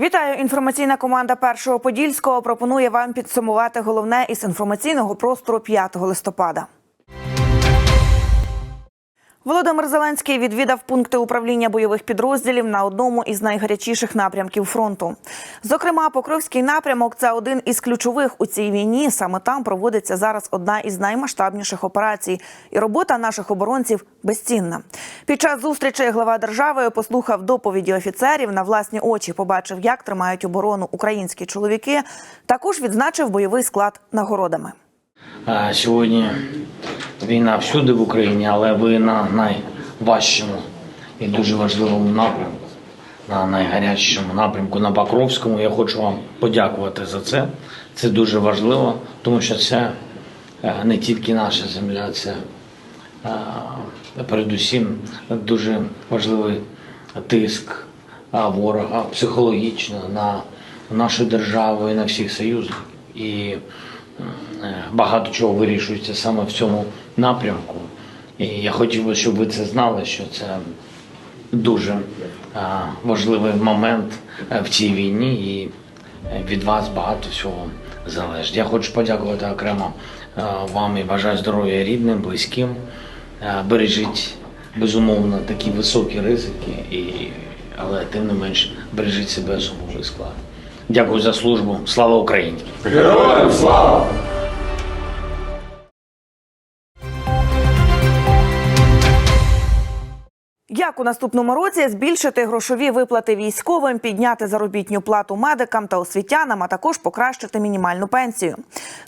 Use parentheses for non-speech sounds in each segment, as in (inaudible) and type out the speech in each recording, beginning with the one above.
Вітаю! Інформаційна команда Першого Подільського пропонує вам підсумувати головне із інформаційного простору 5 листопада. Володимир Зеленський відвідав пункти управління бойових підрозділів на одному із найгарячіших напрямків фронту. Зокрема, Покровський напрямок це один із ключових у цій війні. Саме там проводиться зараз одна із наймасштабніших операцій, і робота наших оборонців безцінна. Під час зустрічі глава держави послухав доповіді офіцерів на власні очі. Побачив, як тримають оборону українські чоловіки. Також відзначив бойовий склад нагородами. А, Сьогодні війна всюди в Україні, але ви на найважчому і дуже важливому напрямку, на найгарячішому напрямку на Покровському. Я хочу вам подякувати за це. Це дуже важливо, тому що це е, не тільки наша земля, це е, передусім дуже важливий тиск ворога психологічно на нашу державу і на всіх союзників. Е, багато чого вирішується саме в цьому напрямку. І я хотів би, щоб ви це знали, що це дуже е, важливий момент е, в цій війні, і е, від вас багато всього залежить. Я хочу подякувати окремо е, вам і бажаю здоров'я рідним, близьким. Е, Бережіть безумовно такі високі ризики, і, але тим не менш бережіть себе особовий склад. Дякую за службу. Слава Україні! Героям слава! Як у наступному році збільшити грошові виплати військовим, підняти заробітню плату медикам та освітянам, а також покращити мінімальну пенсію.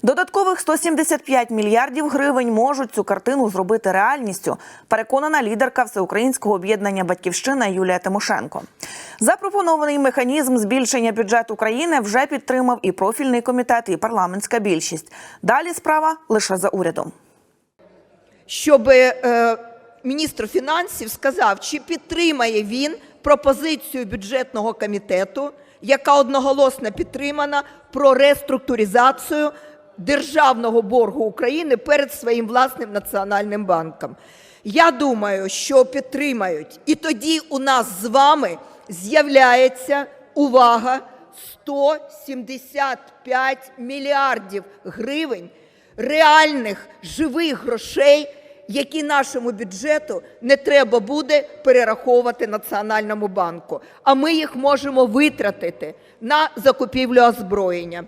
Додаткових 175 мільярдів гривень можуть цю картину зробити реальністю. Переконана лідерка всеукраїнського об'єднання Батьківщина Юлія Тимошенко. Запропонований механізм збільшення бюджету країни вже підтримав і профільний комітет, і парламентська більшість. Далі справа лише за урядом. щоб е, міністр фінансів сказав, чи підтримає він пропозицію бюджетного комітету, яка одноголосно підтримана про реструктуризацію державного боргу України перед своїм власним національним банком. Я думаю, що підтримають, і тоді у нас з вами з'являється увага 175 мільярдів гривень реальних живих грошей, які нашому бюджету не треба буде перераховувати Національному банку. А ми їх можемо витратити на закупівлю озброєння,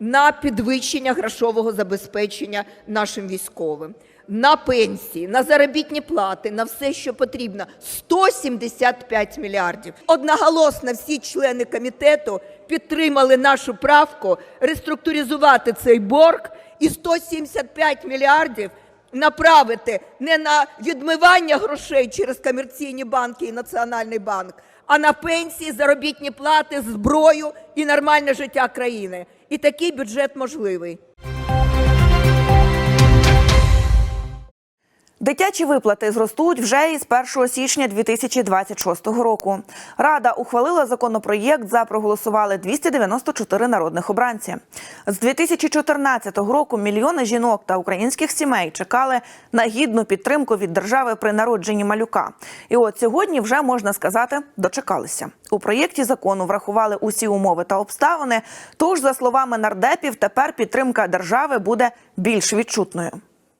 на підвищення грошового забезпечення нашим військовим, на пенсії, на заробітні плати, на все, що потрібно. 175 мільярдів. Одноголосно всі члени комітету підтримали нашу правку реструктуризувати цей борг і 175 мільярдів направити не на відмивання грошей через комерційні банки і Національний банк, а на пенсії, заробітні плати, зброю і нормальне життя країни. І такий бюджет можливий. Дитячі виплати зростуть вже із 1 січня 2026 року. Рада ухвалила законопроєкт. За проголосували 294 народних обранці. З 2014 року мільйони жінок та українських сімей чекали на гідну підтримку від держави при народженні малюка. І от сьогодні вже можна сказати, дочекалися. У проєкті закону врахували усі умови та обставини. Тож, за словами нардепів, тепер підтримка держави буде більш відчутною.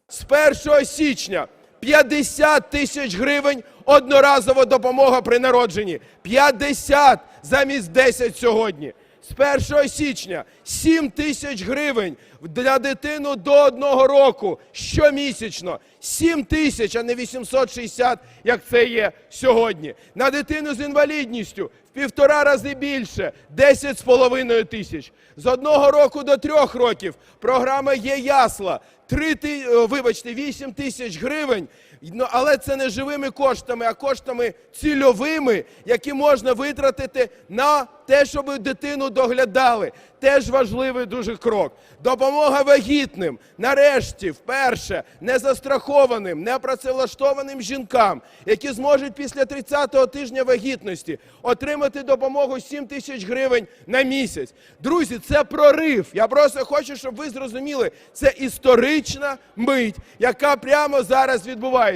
З 1 січня 50 тисяч гривень одноразова допомога при народженні. 50 замість 10 сьогодні. З 1 січня 7 тисяч гривень для дитину до одного року щомісячно. 7 тисяч, а не 860, як це є сьогодні. На дитину з інвалідністю півтора рази більше 10,5 тисяч. З одного року до трьох років програма є ясла. 3 ти, е, вибачте, 8 тисяч гривень. Ну, але це не живими коштами, а коштами цільовими, які можна витратити на те, щоб дитину доглядали. Теж важливий дуже крок. Допомога вагітним, нарешті, вперше, незастрахованим, непрацевлаштованим жінкам, які зможуть після 30-го тижня вагітності отримати допомогу 7 тисяч гривень на місяць. Друзі, це прорив. Я просто хочу, щоб ви зрозуміли, це історична мить, яка прямо зараз відбувається,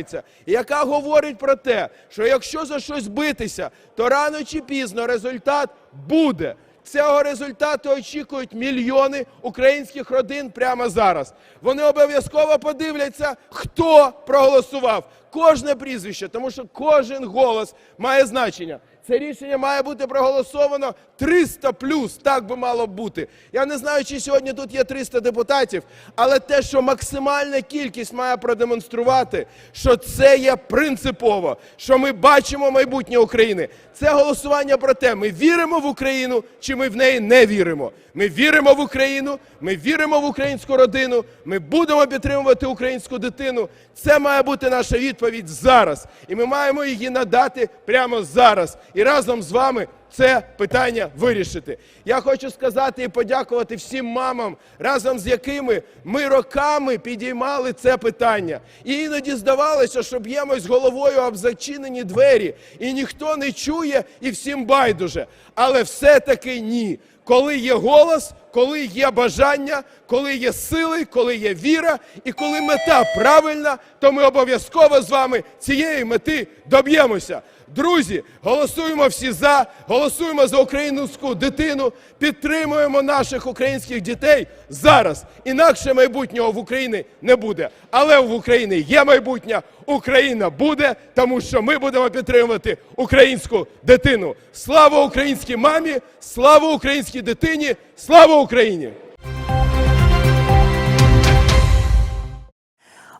і яка говорить про те, що якщо за щось битися, то рано чи пізно результат буде. Цього результату очікують мільйони українських родин прямо зараз. Вони обов'язково подивляться, хто проголосував. Кожне прізвище, тому що кожен голос має значення. Це рішення має бути проголосовано 300 плюс, так би мало бути. Я не знаю, чи сьогодні тут є 300 депутатів, але те, що максимальна кількість має продемонструвати, що це є принципово, що ми бачимо майбутнє України. Це голосування про те, ми віримо в Україну чи ми в неї не віримо. Ми віримо в Україну, ми віримо в українську родину, ми будемо підтримувати українську дитину. Це має бути наша відповідь зараз. І ми маємо її надати прямо зараз. І разом з вами це питання вирішити. Я хочу сказати і подякувати всім мамам, разом з якими ми роками підіймали це питання. І іноді здавалося, що б'ємось головою об зачинені двері, і ніхто не чує, і всім байдуже. Але все-таки ні. Коли є голос, коли є бажання, коли є сили, коли є віра, і коли мета правильна, то ми обов'язково з вами цієї мети доб'ємося. Друзі, голосуємо всі за, голосуємо за українську дитину, підтримуємо наших українських дітей зараз. Інакше майбутнього в Україні не буде. Але в Україні є майбутнє, Україна буде, тому що ми будемо підтримувати українську дитину. Слава українській мамі, слава українській дитині, слава Україні!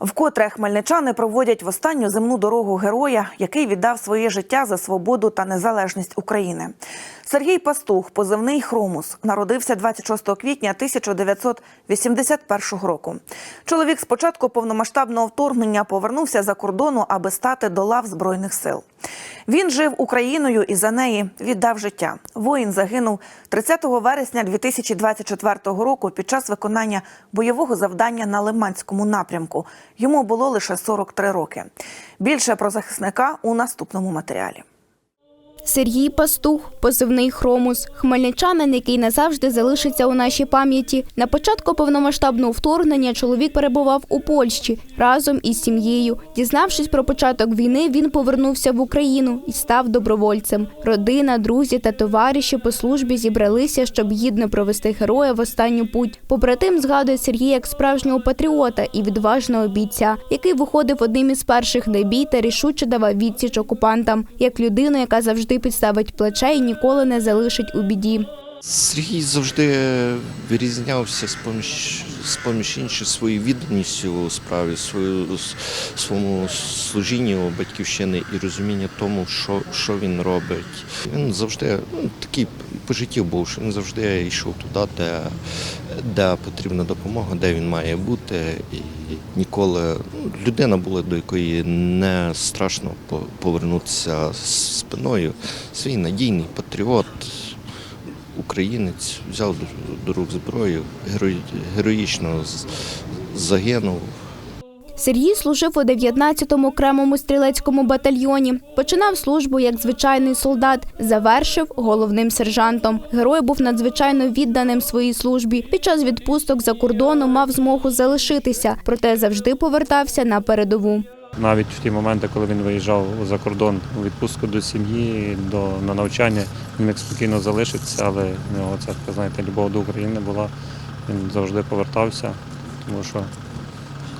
Вкотре хмельничани проводять в останню земну дорогу героя, який віддав своє життя за свободу та незалежність України. Сергій Пастух, позивний Хромус, народився 26 квітня 1981 року. Чоловік з початку повномасштабного вторгнення повернувся за кордону, аби стати до лав збройних сил. Він жив Україною і за неї віддав життя. Воїн загинув 30 вересня 2024 року під час виконання бойового завдання на Лиманському напрямку. Йому було лише 43 роки. Більше про захисника у наступному матеріалі. Сергій Пастух, позивний Хромус, хмельничанин, який назавжди залишиться у нашій пам'яті. На початку повномасштабного вторгнення чоловік перебував у Польщі разом із сім'єю. Дізнавшись про початок війни, він повернувся в Україну і став добровольцем. Родина, друзі та товариші по службі зібралися, щоб гідно провести героя в останню путь. Побратим згадує Сергія як справжнього патріота і відважного бійця, який виходив одним із перших на бій та рішуче давав відсіч окупантам, як людину, яка завжди підставить плече і ніколи не залишить у біді. Сергій завжди вирізнявся з поміж, з поміж інших своєю відданістю у справі, свою, своєму служінню батьківщини і розуміння тому, що, що він робить. Він завжди ну, такий по життю був, що він завжди йшов туди, де, де потрібна допомога, де він має бути. І ніколи ну, людина була, до якої не страшно повернутися спиною. Свій надійний патріот українець взяв до- рук зброю, герої- героїчно загинув. Сергій служив у 19-му окремому стрілецькому батальйоні. Починав службу як звичайний солдат, завершив головним сержантом. Герой був надзвичайно відданим своїй службі. Під час відпусток за кордоном мав змогу залишитися, проте завжди повертався на передову. Навіть в ті моменти, коли він виїжджав за кордон у відпустку до сім'ї, до на навчання, він міг спокійно залишитися, але в нього ця така, знаєте, любов до України була. Він завжди повертався, тому що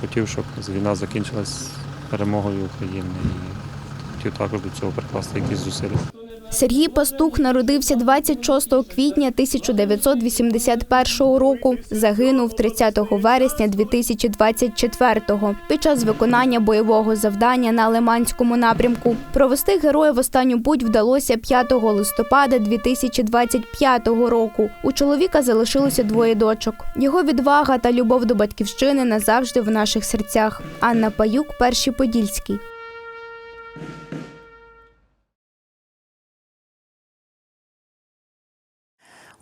хотів, щоб війна закінчилась перемогою України і хотів також до цього прикласти якісь зусилля. Сергій Пастух народився 26 квітня 1981 року. Загинув 30 вересня 2024-го під час виконання бойового завдання на Лиманському напрямку. Провести героя в останню путь вдалося 5 листопада 2025 року. У чоловіка залишилося двоє дочок. Його відвага та любов до батьківщини назавжди в наших серцях. Анна Паюк, перший Подільський.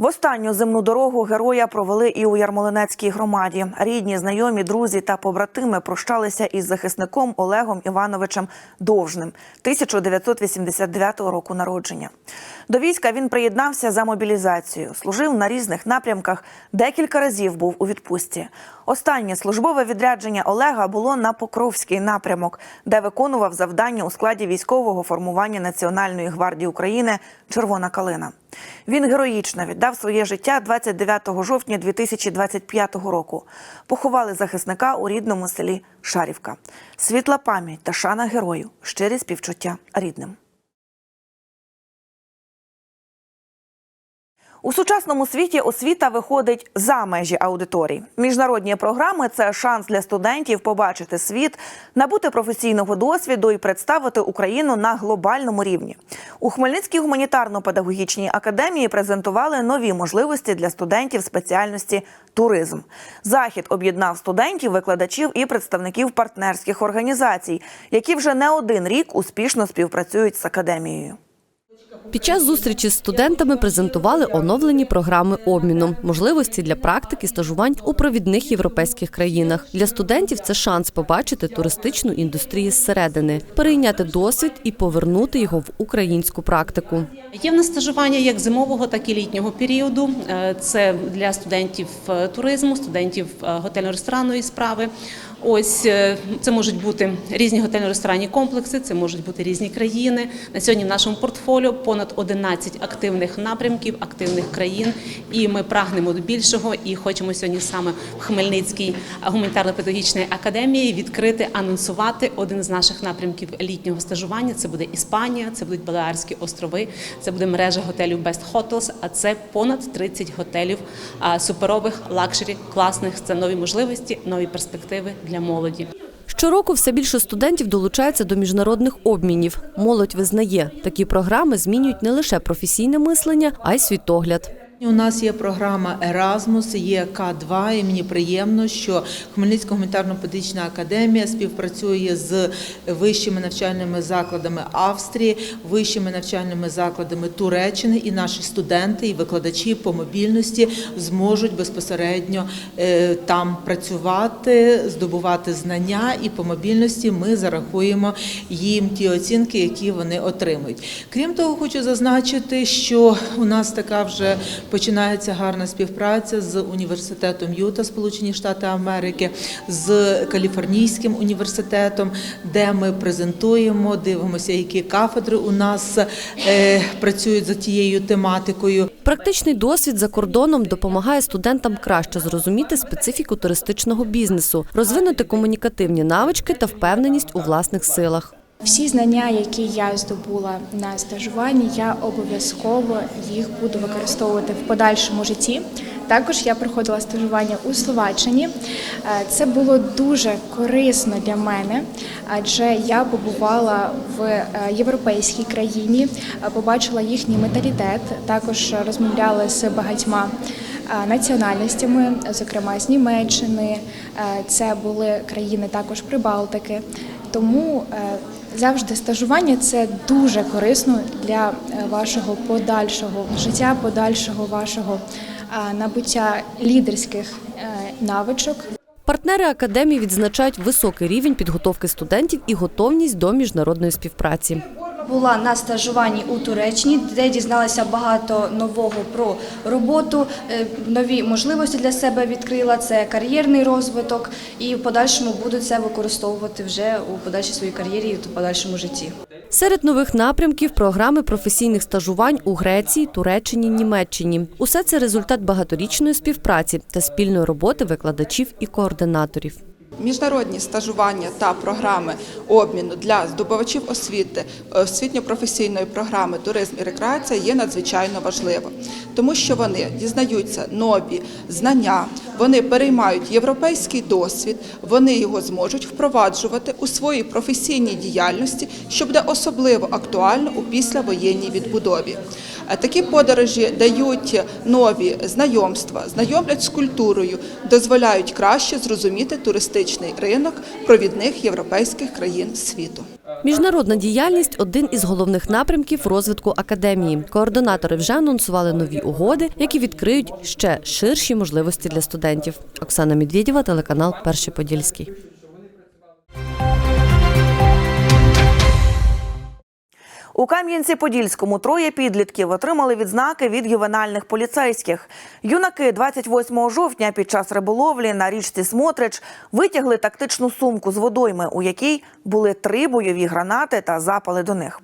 В останню земну дорогу героя провели і у Ярмолинецькій громаді. Рідні, знайомі, друзі та побратими прощалися із захисником Олегом Івановичем Довжним 1989 року народження. До війська він приєднався за мобілізацію, служив на різних напрямках, декілька разів був у відпустці. Останнє службове відрядження Олега було на Покровський напрямок, де виконував завдання у складі військового формування Національної гвардії України Червона калина. Він героїчно віддав своє життя 29 жовтня 2025 року. Поховали захисника у рідному селі Шарівка. Світла пам'ять та шана герою, щирі співчуття рідним. У сучасному світі освіта виходить за межі аудиторій. Міжнародні програми це шанс для студентів побачити світ, набути професійного досвіду і представити Україну на глобальному рівні. У Хмельницькій гуманітарно-педагогічній академії презентували нові можливості для студентів спеціальності туризм. Захід об'єднав студентів, викладачів і представників партнерських організацій, які вже не один рік успішно співпрацюють з академією. Під час зустрічі з студентами презентували оновлені програми обміну, можливості для практики стажувань у провідних європейських країнах. Для студентів це шанс побачити туристичну індустрію зсередини, перейняти досвід і повернути його в українську практику. Є в нас стажування як зимового, так і літнього періоду. Е, Це для студентів е, туризму, студентів е, готельно-ресторанної справи. Ось е, це можуть бути різні готельно-ресторанні комплекси, це можуть бути різні країни. На сьогодні в нашому портфоліо понад 11 активних напрямків, активних країн. І ми прагнемо до більшого. І хочемо сьогодні саме в Хмельницькій гуманітарно-педагогічній академії відкрити, анонсувати один з наших напрямків літнього стажування. Це буде Іспанія, це будуть Балеарські острови, це буде мережа готелів Best Hotels, а це понад 30 готелів суперових, лакшері, класних. Це нові можливості, нові перспективи для молоді. Щороку все більше студентів долучається до міжнародних обмінів. Молодь визнає, такі програми змінюють не лише професійне мислення, а й світогляд. У нас є програма Erasmus, є К2, і мені приємно, що Хмельницька гуманітарно-педагогічна академія співпрацює з вищими навчальними закладами Австрії, вищими навчальними закладами Туреччини, і наші студенти і викладачі по мобільності зможуть безпосередньо е, там працювати, здобувати знання, і по мобільності ми зарахуємо їм ті оцінки, які вони отримують. Крім того, хочу зазначити, що у нас така вже починається гарна співпраця з університетом Юта, Сполучені Штати Америки, з Каліфорнійським університетом, де ми презентуємо, дивимося, які кафедри у нас е, працюють за тією тематикою. Практичний досвід за кордоном допомагає студентам краще зрозуміти специфіку туристичного бізнесу, розвинути комунікативні навички та впевненість у власних силах. Всі знання, які я здобула на стажуванні, я обов'язково їх буду використовувати в подальшому житті. Також я проходила стажування у Словаччині. Е, Це було дуже корисно для мене, адже я побувала в е, європейській країні, е, побачила їхній менталітет, також розмовляла з багатьма національностями, зокрема з Німеччини. Це були країни також Прибалтики. Тому завжди стажування це дуже корисно для е, вашого подальшого життя, подальшого вашого е, набуття лідерських е, навичок. Партнери академії відзначають високий рівень підготовки студентів і готовність до міжнародної співпраці. Була на стажуванні у Туреччині, де дізналася багато нового про роботу, е, нові можливості для себе відкрила. Це кар'єрний розвиток, і в подальшому буду це використовувати вже у подальшій своїй кар'єрі і в подальшому житті. Серед нових напрямків програми професійних стажувань у Греції, Туреччині, Німеччині. Усе це результат багаторічної співпраці та спільної роботи викладачів і координаторів. Міжнародні стажування та програми обміну для здобувачів освіти, освітньо-професійної програми туризм і рекреація є надзвичайно важливо, тому що вони дізнаються нові знання, вони переймають європейський досвід, вони його зможуть впроваджувати у своїй професійній діяльності, що буде особливо актуально у післявоєнній відбудові. Е, Такі подорожі дають нові знайомства, знайомлять з культурою, дозволяють краще зрозуміти туристичний ринок провідних європейських країн світу. Міжнародна діяльність один із головних напрямків розвитку академії. Координатори вже анонсували нові угоди, які відкриють ще ширші можливості для студентів. Оксана Медведєва, телеканал Перший Подільський. У Кам'янці-Подільському троє підлітків отримали відзнаки від ювенальних поліцейських. Юнаки 28 жовтня під час риболовлі на річці Смотрич витягли тактичну сумку з водойми, у якій були три бойові гранати та запали до них.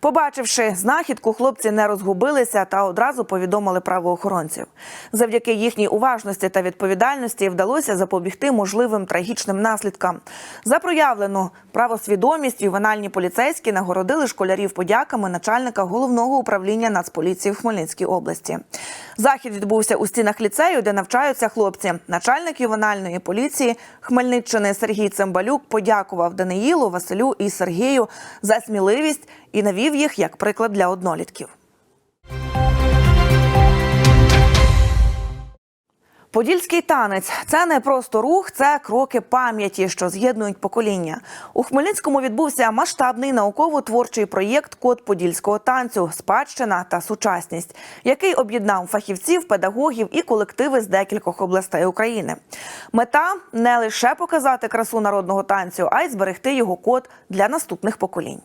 Побачивши знахідку, хлопці не розгубилися та одразу повідомили правоохоронців. Завдяки їхній уважності та відповідальності вдалося запобігти можливим трагічним наслідкам. За проявлену правосвідомість ювенальні поліцейські нагородили школярів подяками начальника головного управління Нацполіції в Хмельницькій області. Захід відбувся у стінах ліцею, де навчаються хлопці. Начальник ювенальної поліції Хмельниччини Сергій Цимбалюк подякував Даниїлу, Василю і Сергію за сміливість і навів їх як приклад для однолітків. Подільський танець це не просто рух, це кроки пам'яті, що з'єднують покоління. У Хмельницькому відбувся масштабний науково-творчий проєкт Код подільського танцю Спадщина та сучасність, який об'єднав фахівців, педагогів і колективи з декількох областей України. Мета не лише показати красу народного танцю, а й зберегти його код для наступних поколінь.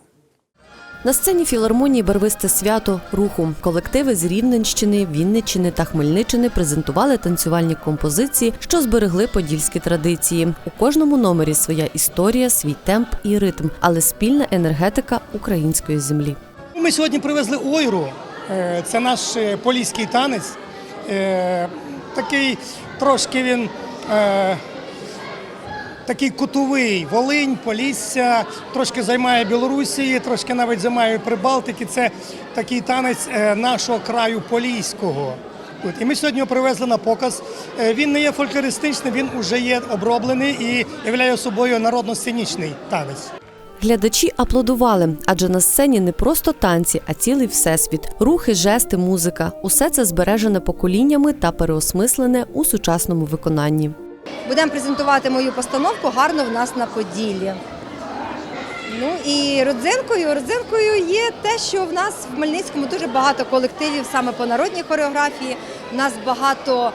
На сцені філармонії Барвисте свято руху колективи з Рівненщини, Вінниччини та Хмельниччини презентували танцювальні композиції, що зберегли подільські традиції. У кожному номері своя історія, свій темп і ритм, але спільна енергетика української землі. Ми сьогодні привезли ойру. Е, Це наш е, поліський танець. Е, Такий трошки він такий кутовий. Волинь, Полісся, трошки займає Білорусі, трошки навіть займає Прибалтики. Це такий танець е, нашого краю поліського. І ми сьогодні привезли на показ. Е, Він не є фольклористичним, він вже є оброблений і являє собою народно-сценічний танець. Глядачі аплодували, адже на сцені не просто танці, а цілий всесвіт. Рухи, жести, музика усе це збережене поколіннями та переосмислене у сучасному виконанні. Будемо презентувати мою постановку гарно в нас на Поділлі. Ну і родзинкою, родзинкою є те, що в нас в Хмельницькому дуже багато колективів саме по народній хореографії. У нас багато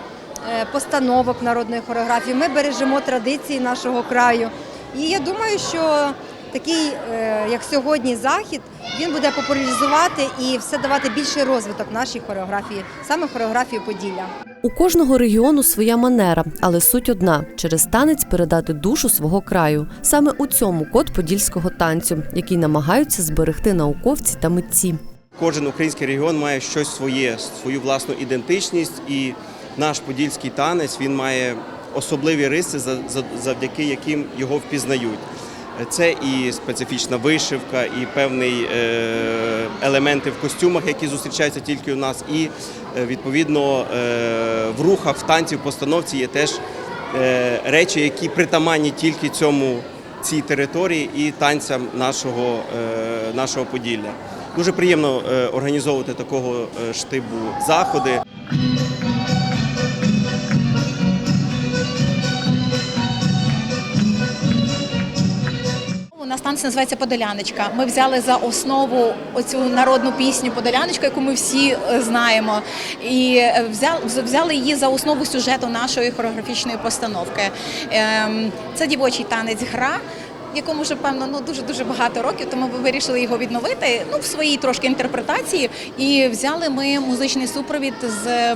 е, постановок народної хореографії. Ми бережемо традиції нашого краю. І я думаю, що такий, е, як сьогодні, захід, він буде популяризувати і все давати більший розвиток нашій хореографії, саме хореографії Поділля. У кожного регіону своя манера, але суть одна через танець передати душу свого краю. Саме у цьому код подільського танцю, який намагаються зберегти науковці та митці. Кожен український регіон має щось своє, свою власну ідентичність, і наш подільський танець він має особливі риси, за- за- завдяки яким його впізнають. Це і специфічна вишивка, і певні е, елементи в костюмах, які зустрічаються тільки у нас, і е, відповідно е, в рухах, в танці, в постановці є теж речі, які притаманні тільки цьому цій території і танцям нашого, нашого Поділля. Дуже приємно організовувати такого штибу заходи. У називається Подоляночка. Ми взяли за основу оцю народну пісню Подоляночка, яку ми всі е, знаємо, і е, взяли, її за основу сюжету нашої хореографічної постановки. Ем, Це дівочий танець гра. Якому вже певно ну дуже дуже багато років, тому ми вирішили його відновити ну в своїй трошки інтерпретації. І взяли ми музичний супровід з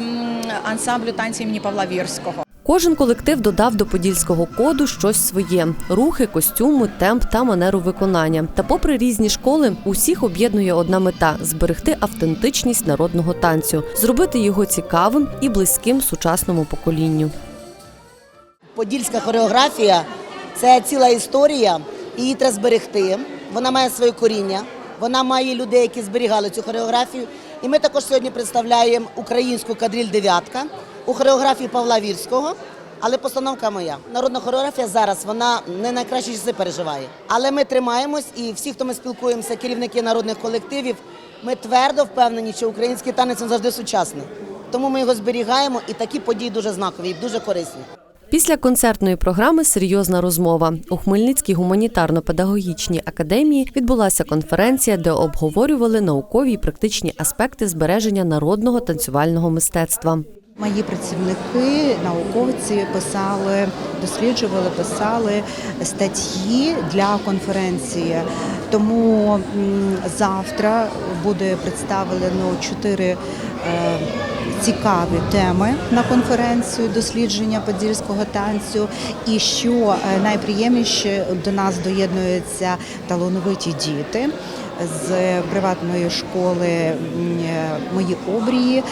ансамблю танців імені Павла Вірського. Кожен колектив додав до подільського коду щось своє: рухи, костюми, темп та манеру виконання. Та, попри різні школи, усіх об'єднує одна мета зберегти автентичність народного танцю, зробити його цікавим і близьким сучасному поколінню. Подільська хореографія це ціла історія, її треба зберегти. Вона має своє коріння, вона має людей, які зберігали цю хореографію. І ми також сьогодні представляємо українську кадріль дев'ятка у хореографії Павла Вірського. Але постановка моя. Народна хореографія зараз вона не найкращі часи переживає. Але ми тримаємось, і всі, хто ми спілкуємося, керівники народних колективів, ми твердо впевнені, що український танець завжди сучасний. Тому ми його зберігаємо, і такі події дуже знакові і дуже корисні. Після концертної програми серйозна розмова у Хмельницькій гуманітарно-педагогічній академії відбулася конференція, де обговорювали наукові і практичні аспекти збереження народного танцювального мистецтва. Мої працівники, науковці писали, досліджували, писали статті для конференції. Тому завтра буде представлено чотири е, цікаві теми на конференцію дослідження подільського танцю. І що е, найприємніше до нас доєднуються талановиті діти з приватної школи мої обрії.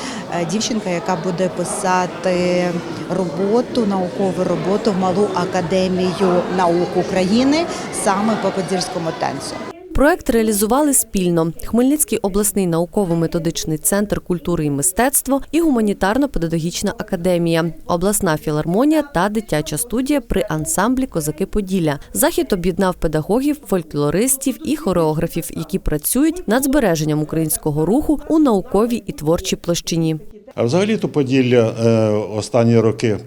Е, Дівчинка, яка буде писати роботу, наукову роботу в малу академію наук України саме по подільському танцю. Проект реалізували спільно Хмельницький обласний науково-методичний центр культури і мистецтво і гуманітарно-педагогічна академія, обласна філармонія та дитяча студія при ансамблі Козаки Поділля. Захід об'єднав педагогів, фольклористів і хореографів, які працюють над збереженням українського руху у науковій і творчій площині. А взагалі-то Поділля е, останні роки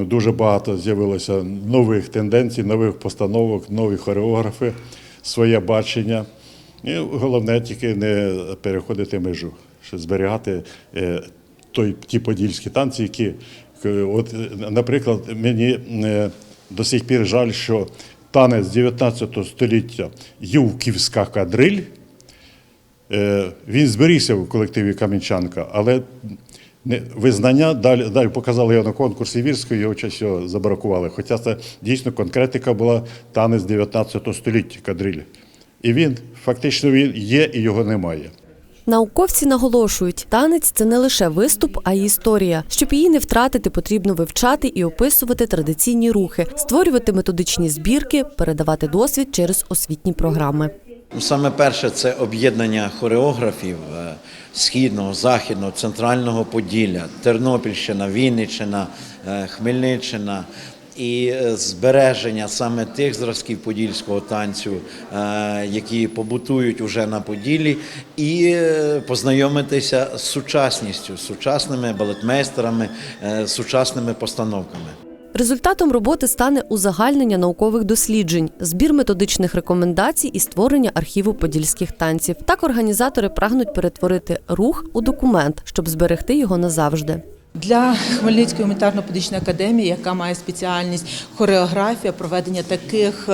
дуже багато з'явилося нових тенденцій, нових постановок, нові хореографи, своє бачення. І головне тільки не переходити межу, що зберігати е, той, ті подільські танці, які, е, от, наприклад, мені е, до сих пір жаль, що танець 19 століття Ювківська кадриль. Він зберігся в колективі Кам'янчанка, але визнання далі, далі показали його на конкурсі Вірської, його часі його забракували. Хоча це дійсно конкретика була танець 19 століття кадрилі. І він фактично він є і його немає. Науковці наголошують, танець це не лише виступ, а й історія. Щоб її не втратити, потрібно вивчати і описувати традиційні рухи, створювати методичні збірки, передавати досвід через освітні програми. Саме перше це об'єднання хореографів е, східного, західного, центрального Поділля, Тернопільщина, Вінниччина, е, Хмельниччина. І е, збереження саме тих зразків подільського танцю, які побутують уже на Поділлі, і познайомитися з сучасністю, з сучасними балетмейстерами, з сучасними постановками. Результатом роботи стане узагальнення наукових досліджень, збір методичних рекомендацій і створення архіву подільських танців. Так організатори прагнуть перетворити рух у документ, щоб зберегти його назавжди. Для Хмельницької гуманітарно-педагогічної академії, яка має спеціальність хореографія, проведення таких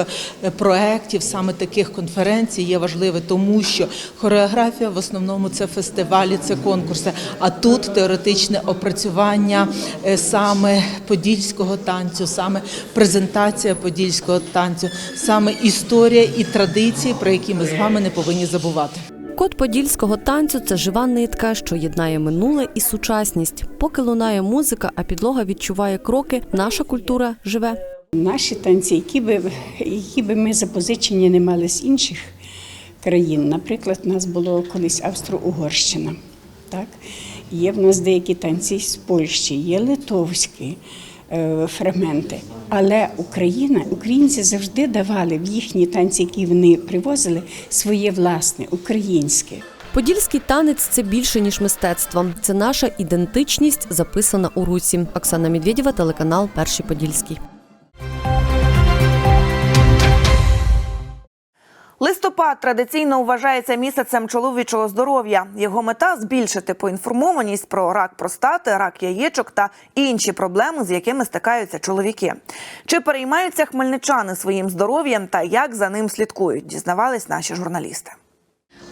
е, проєктів, саме таких конференцій є важливе, тому що хореографія в основному це фестивалі, це конкурси. А тут теоретичне опрацювання е, саме подільського танцю, саме презентація подільського танцю, саме історія і традиції, про які ми з вами не повинні забувати. Код подільського танцю це жива нитка, що єднає минуле і сучасність. Поки лунає музика, а підлога відчуває кроки, наша культура живе. Наші танці, які би, які би ми запозичені не мали з інших країн. Наприклад, у нас було колись Австро-Угорщина. Так? Є в нас деякі танці з Польщі, є литовські фрагменти. Але Україна, українці завжди давали в їхні танці, які вони привозили, своє власне, українське. Подільський танець це більше ніж мистецтво. Це наша ідентичність, записана у русі. Оксана Медведєва, телеканал Перший Подільський. Листопад традиційно вважається місяцем чоловічого здоров'я. Його мета збільшити поінформованість про рак простати, рак яєчок та інші проблеми, з якими стикаються чоловіки. Чи переймаються хмельничани своїм здоров'ям та як за ним слідкують, дізнавались наші журналісти.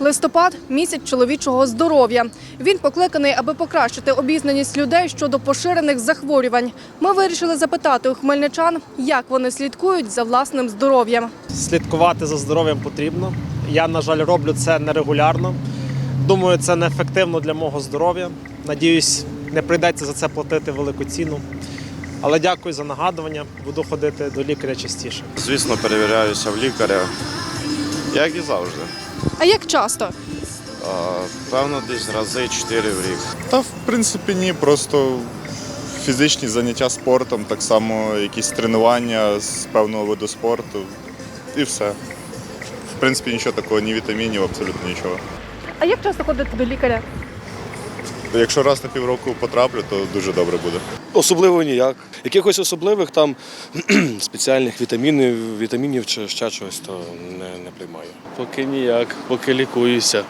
Листопад місяць чоловічого здоров'я. Він покликаний, аби покращити обізнаність людей щодо поширених захворювань. Ми вирішили запитати у хмельничан, як вони слідкують за власним здоров'ям. Слідкувати за здоров'ям потрібно. Я, на жаль, роблю це нерегулярно. Думаю, це неефективно для мого здоров'я. Надіюсь, не прийдеться за це платити велику ціну. Але дякую за нагадування. Буду ходити до лікаря частіше. Звісно, перевіряюся в лікаря, як і завжди. А як часто? А, Певно, десь рази 4 в рік. Та в принципі ні, просто фізичні заняття спортом, так само якісь тренування з певного виду спорту і все. В принципі, нічого такого, ні вітамінів, абсолютно нічого. А як часто ходити до лікаря? Якщо раз на півроку потраплю, то дуже добре буде. Особливо ніяк. Якихось особливих там (clears throat) спеціальних вітамінів, вітамінів чи ще чогось, то не, не приймаю. Поки ніяк, поки лікуюся.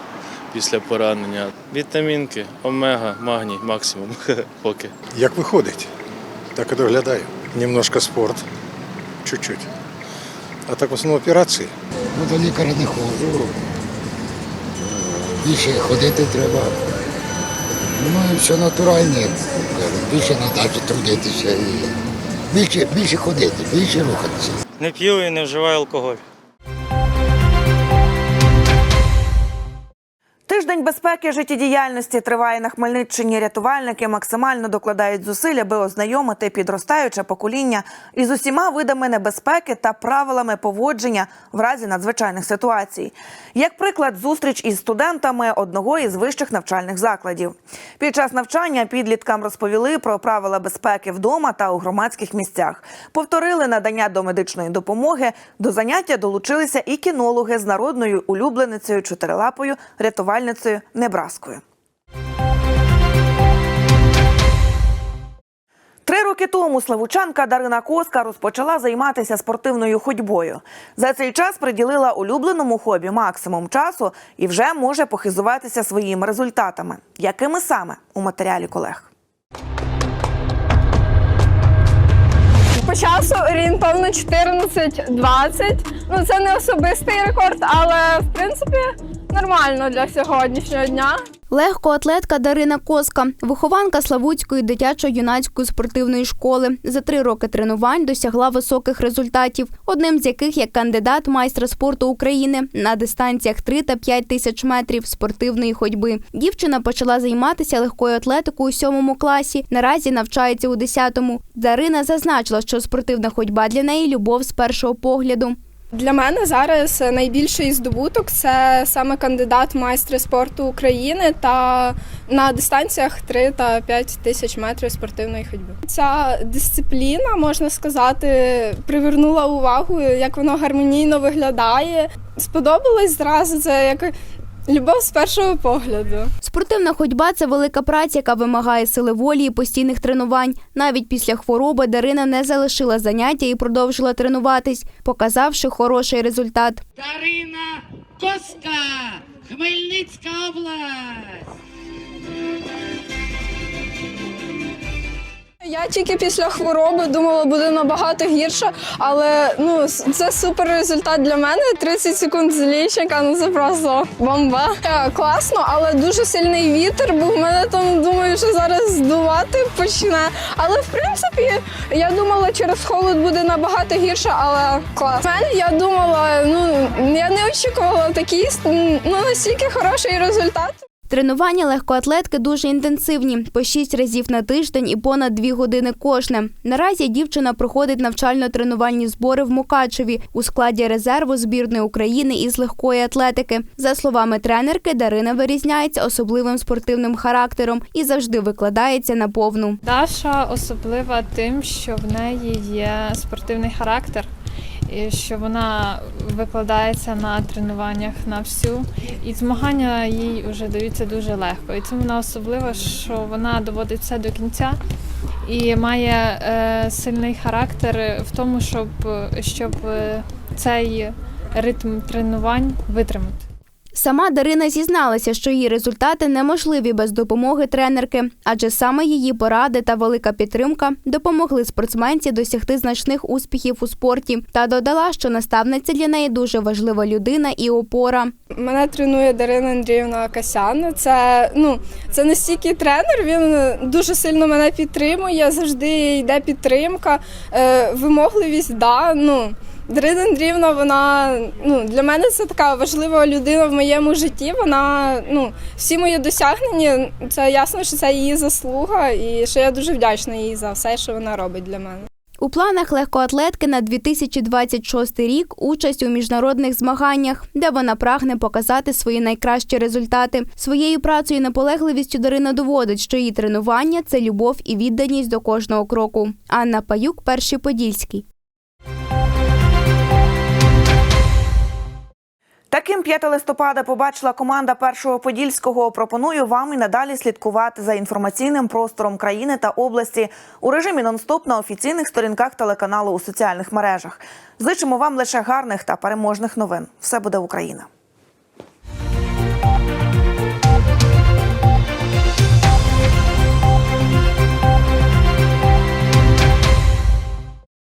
після поранення. Вітамінки, омега, магній, максимум (laughs) поки. Як виходить, так і доглядаю. Немножко спорт, чуть-чуть. А так в основному операції. Ну, до лікаря не ходжу. Більше ходити треба. Ну і все натуральне. Більше не дачі трудитися і більше, більше ходити, більше рухатися. Не п'ю і не вживаю алкоголь. Тиждень безпеки життєдіяльності триває на Хмельниччині. Рятувальники максимально докладають зусиль, аби ознайомити підростаюче покоління із усіма видами небезпеки та правилами поводження в разі надзвичайних ситуацій. Як приклад, зустріч із студентами одного із вищих навчальних закладів. Під час навчання підліткам розповіли про правила безпеки вдома та у громадських місцях. Повторили надання домедичної допомоги. До заняття долучилися і кінологи з народною улюбленицею чотирилапою рятувальницею Небраскою. Три роки тому славучанка Дарина Коска розпочала займатися спортивною ходьбою. За цей час приділила улюбленому хобі максимум часу і вже може похизуватися своїми результатами. Якими саме у матеріалі колег? По часу орієнтовно 14-20. Ну це не особистий рекорд, але в принципі нормально для сьогоднішнього дня. Легкоатлетка Дарина Коска, вихованка Славутської дитячо-юнацької спортивної школи, за три роки тренувань досягла високих результатів, одним з яких є кандидат майстра спорту України на дистанціях 3 та 5 тисяч метрів спортивної ходьби. Дівчина почала займатися легкою атлетикою у сьомому класі. Наразі навчається у 10-му. Дарина зазначила, що спортивна ходьба для неї любов з першого погляду. Для мене зараз найбільший здобуток це саме кандидат майстри спорту України та на дистанціях 3 та 5 тисяч метрів спортивної ходьби. Ця дисципліна, можна сказати, привернула увагу, як воно гармонійно виглядає. Сподобалось зразу це як любов з першого погляду. Спортивна ходьба це велика праця, яка вимагає сили волі і постійних тренувань. Навіть після хвороби Дарина не залишила заняття і продовжила тренуватись, показавши хороший результат. Дарина Коска, Хмельницька область. Я тільки після хвороби думала, буде набагато гірше, але ну це супер результат для мене. 30 секунд з лічника, ну це просто бомба. Е, Класно, але дуже сильний вітер, бо в мене там думаю, що зараз здувати почне. Але в принципі, я думала, через холод буде набагато гірше, але клас. В мене я думала, ну я не очікувала такий ну настільки хороший результат. Тренування легкоатлетки дуже інтенсивні по 6 разів на тиждень і понад 2 години кожне. Наразі дівчина проходить навчально-тренувальні збори в Мукачеві у складі резерву збірної України із легкої атлетики. За словами тренерки, Дарина вирізняється особливим спортивним характером і завжди викладається на повну. Даша особлива тим, що в неї є спортивний характер. І що вона викладається на тренуваннях на всю, і змагання їй вже даються дуже легко. І це вона особлива, що вона доводить все до кінця і має е, сильний характер в тому, щоб, щоб е, цей ритм тренувань витримати. Сама Дарина зізналася, що її результати неможливі без допомоги тренерки, адже саме її поради та велика підтримка допомогли спортсменці досягти значних успіхів у спорті. Та додала, що наставниця для неї дуже важлива людина і опора. Мене тренує Дарина Андріївна Касян. Це ну це не стільки тренер. Він дуже сильно мене підтримує. Завжди йде підтримка, е, вимогливість. Да, ну Дарина Андріївна, вона ну для мене це така важлива людина в моєму житті. Вона ну всі мої досягнення. Це ясно, що це її заслуга, і що я дуже вдячна їй за все, що вона робить для мене. У планах легкоатлетки на 2026 рік участь у міжнародних змаганнях, де вона прагне показати свої найкращі результати. Своєю працею і наполегливістю Дарина доводить, що її тренування це любов і відданість до кожного кроку. Анна Паюк, перший подільський. Таким 5 листопада побачила команда першого подільського. Пропоную вам і надалі слідкувати за інформаційним простором країни та області у режимі нон-стоп на офіційних сторінках телеканалу у соціальних мережах. Зичимо вам лише гарних та переможних новин. Все буде Україна.